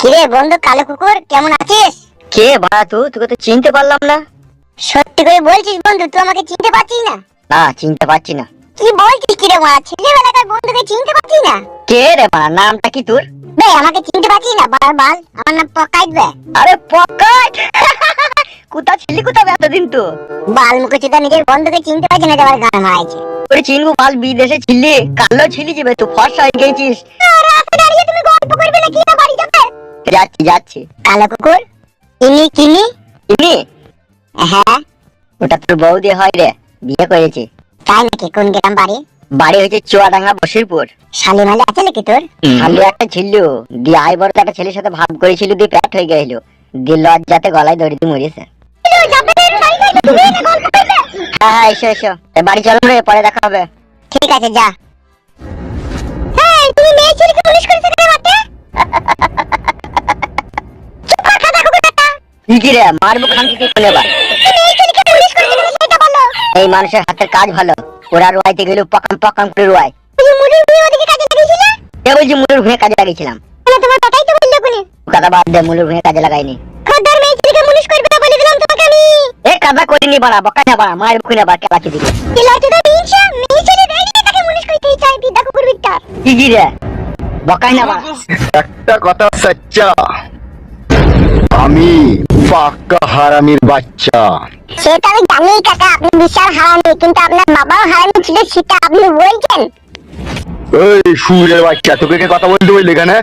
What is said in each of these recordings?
কিরে বন্ধু কালো কুকুর কেমন আছিস? কে বাড়া তুই তোকে তো চিনতে পারলাম না। সত্যি করে বলছিস বন্ধু তুই আমাকে চিনতে পারছিস না? না চিনতে পারছি না। কি বলছিস কিরে মা ছেলেবেলাকার বন্ধুকে চিনতে পারছিস না? কে রে বাড়া নামটা কি তোর? বে আমাকে চিনতে পারছিস না বাল বাল আমার নাম পকাইত বে। আরে পকেট কোথা ছিলি কোথা এতদিন তো। বাল মুখে চিন্তা নিজের বন্ধুকে চিনতে পারছি না যাবার গান মারাইছে ওরে চিনবো মাল বিদেশে ছিলি কালো ছিলি যাবে তুই ফর্সা হয়ে গেছিস। যাচ্ছি যাচ্ছি। কালো কুকুর? চিনি চিনি চিনি হ্যাঁ। ওটা তোর বৌদি হয় রে বিয়ে করেছে। তাই নাকি? কোন গ্রাম বাড়ি? বাড়ি হয়েছে চুয়াডাঙ্গা বসিরপুর। শালি মালে আছে নাকি তোর? খালি একটা ছিল দিয়ে আই বড় একটা ছেলের সাথে ভাব করেছিল দিয়ে প্যাট হয়ে গেছিল। দিয়ে লজ্জাতে গলায় দড়ি দিয়ে মরেছে। হ্যাঁ হ্যাঁ এসো। এসো বাড়ি চলো রে পরে দেখা হবে। ঠিক আছে যা। হ্যাঁ তুমি মেয়ে ছেলেকে পুলিশ করেছ কেন মারতে চুপ কুকুরটা কি রে মারবো কোনে বার মেয়ে ছেলেকে পুলিশ করেছ কেন সেটা বলো। এই মানুষের হাতের কাজ ভালো। ওরা রোয়াইতে গেলে পকাম পকাম করে রোয়াই তুমি মুড়ির বিয়ে ওদিকে কাজে লাগিয়েছিলে? কে বলছি মুলুর ভুঁয়ে কাজে লাগিয়েছিলাম। কেন তোমার বাবাই তো বলল কোনে? কথা বাদ দে মুলুর ভুঁয়ে কাজে লাগাইনি। খদ্দার মেয়ে ছেলেকে পুলিশ করবে না বলে দিলাম তোমাকে আমি কাদা করিনি বাড়া বকা না বাড়া মায়ের খুনে বার কেলাচি দিকে চিল্লাতে তো হিংসা মেয়ে ছেলে দেয় না তাকে পুলিশ করতেই চাই বিদ্যা কুকুর বিদ্যা। কি কি রে? বকাই না বাড়া। একটা কথা সচ্চা। আমি পাক্কা হারামির বাচ্চা। সেটা আমি জানি কাকা আপনি বিশাল হারামি কিন্তু আপনার বাবাও হারামি ছিল সেটা আপনি বলছেন। এই সুরের বাচ্চা তোকে কে কথা বলতে বললি এখানে?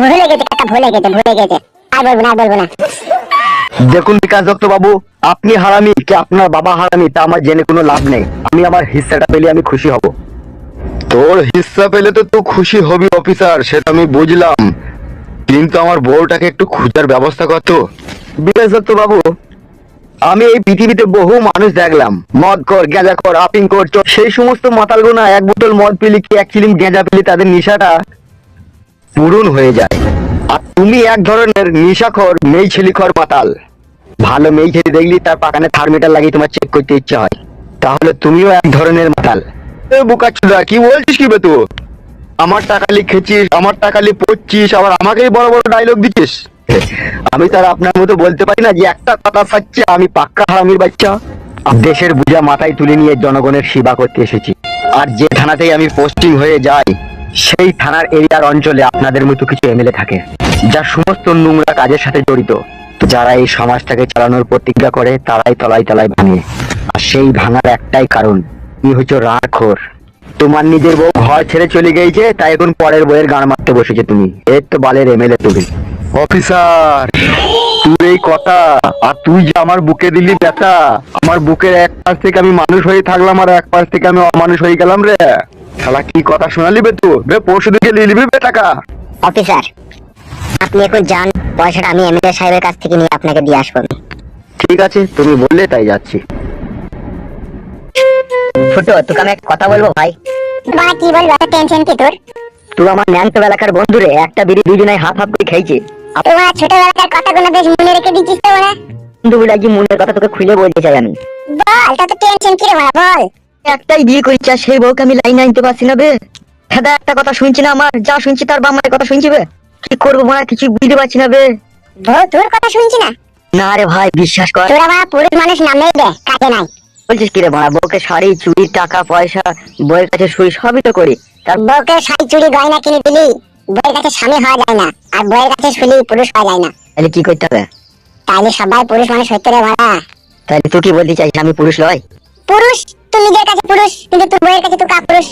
ভুলে গেছে কাকা ভুলে গেছে ভুলে গেছে। আর বলব না আর বলব না। দেখুন বিকাশ দত্ত বাবু আপনি হারামি কি আপনার বাবা হারামি তা আমার জেনে কোনো লাভ নেই। আমি আমার হিস্সাটা পেলে আমি খুশি হব। তোর হিস্সা পেলে তো তুই খুশি হবি অফিসার সেটা আমি বুঝলাম। কিন্তু আমার বউটাকে একটু খোঁজার ব্যবস্থা কর তো। বিকাশ দত্ত বাবু আমি এই পৃথিবীতে বহু মানুষ দেখলাম। মদ কর গেঁজা কর আপিং কর। সেই সমস্ত মাতালগুনা এক বোতল মদ পেলে কি এক চিলিম গেঁজা পেলে তাদের নেশাটা পূরণ হয়ে যায়? আর তুমি এক ধরনের নিশাখর মেয়ে ছেলিখর মাতাল ভালো মেয়ে ছেলে দেখলি তার পাকানে থার্মিটার লাগিয়ে তোমার চেক করতে ইচ্ছে হয়। তাহলে তুমিও এক ধরনের মাতাল এ বুকাচুদা কি বলছিস কি বে তুই? আমার টাকালি খেছিস আমার টাকালি পড়ছিস, আবার আমাকেই বড় বড় ডায়লগ দিচ্ছিস? আমি তার আপনার মতো বলতে পারি না যে একটা কথা পাচ্ছে আমি পাক্কা হারামির বাচ্চা। দেশের বুঝা মাথায় তুলে নিয়ে জনগণের সেবা করতে এসেছি। আর যে থানাতেই আমি পোস্টিং হয়ে যাই, সেই থানার এরিয়ার অঞ্চলে আপনাদের মতো কিছু এমএলএ থাকে। যা সমস্ত নোংরা কাজের সাথে জড়িত। যারা এই সমাজটাকে চালানোর প্রতিজ্ঞা করে তারাই তলায় তলায় ভাঙে। আর সেই ভাঙার একটাই কারণ কি হচ্ছে রাখোর তোমার নিজের বউ ঘর ছেড়ে চলে গিয়েছে তাই এখন পরের বইয়ের গান মারতে বসেছে তুমি। এর তো বালের এমএলএ তুমি। অফিসার তুই এই কথা আর তুই যে আমার বুকে দিলি ব্যথা আমার বুকের এক পাশ থেকে আমি মানুষ হয়ে থাকলাম আর এক পাশ থেকে আমি অমানুষ হয়ে গেলাম রে। শালা কি কথা শোনালি বে তুই? বে পরশু দিকে নিয়ে নিবি বে টাকা। অফিসার আপনি এখন যান পয়সাটা আমি এমএলএ সাহেবের কাছ থেকে নিয়ে আপনাকে দিয়ে আসব। ঠিক আছে তুমি বললে তাই যাচ্ছি। ফুটো তোকে আমি একটা কথা বলব ভাই? তোমার কি বলব এত টেনশন কি তোর? তুই আমার ন্যাংটো এলাকার বন্ধু রে একটা বিড়ি দুজনে হাফ হাফ করে খেয়েছে তোমার ছোটবেলাকার কথাগুলো বেশ মনে রেখে দিচ্ছিস তো ওরা বন্ধু বলে কি মনের কথা তোকে খুলে বলতে চাই আমি। বল তত টেনশন কি রে মারা বল। একটাই বিয়ে করেছি আর সেই বউকে আমি লাইনে আনতে পারছি না বে। দাদা একটা কথা শুনছি না আমার যা শুনছি তার বামার কথা শুনছি বে। কি করব মারা কিছু বুঝতে পারছি না বে। তোর কথা শুনছি না। না রে ভাই বিশ্বাস কর। তোরা মারা পুরুষ মানুষ নামেই দে কাজে নাই। বলছিস কি রে মারা বউকে শাড়ি চুড়ি টাকা পয়সা বউয়ের কাছে শুই সবই তো করি। তার বউকে শাড়ি চুড়ি গয়না কিনে দিলি বউয়ের কাছে স্বামী হওয়া যায় না আর বউয়ের কাছে শুলি পুরুষ হওয়া যায় না। তাহলে কি করতে হবে? তাইলে সবাই পুরুষ মানুষ হইতে রে মারা তাহলে তুই কি বলতে চাইছিস আমি পুরুষ নয় পুরুষ তুই নিজের কাছে পুরুষ কিন্তু তোর বউয়ের কাছে তুই কা পুরুষ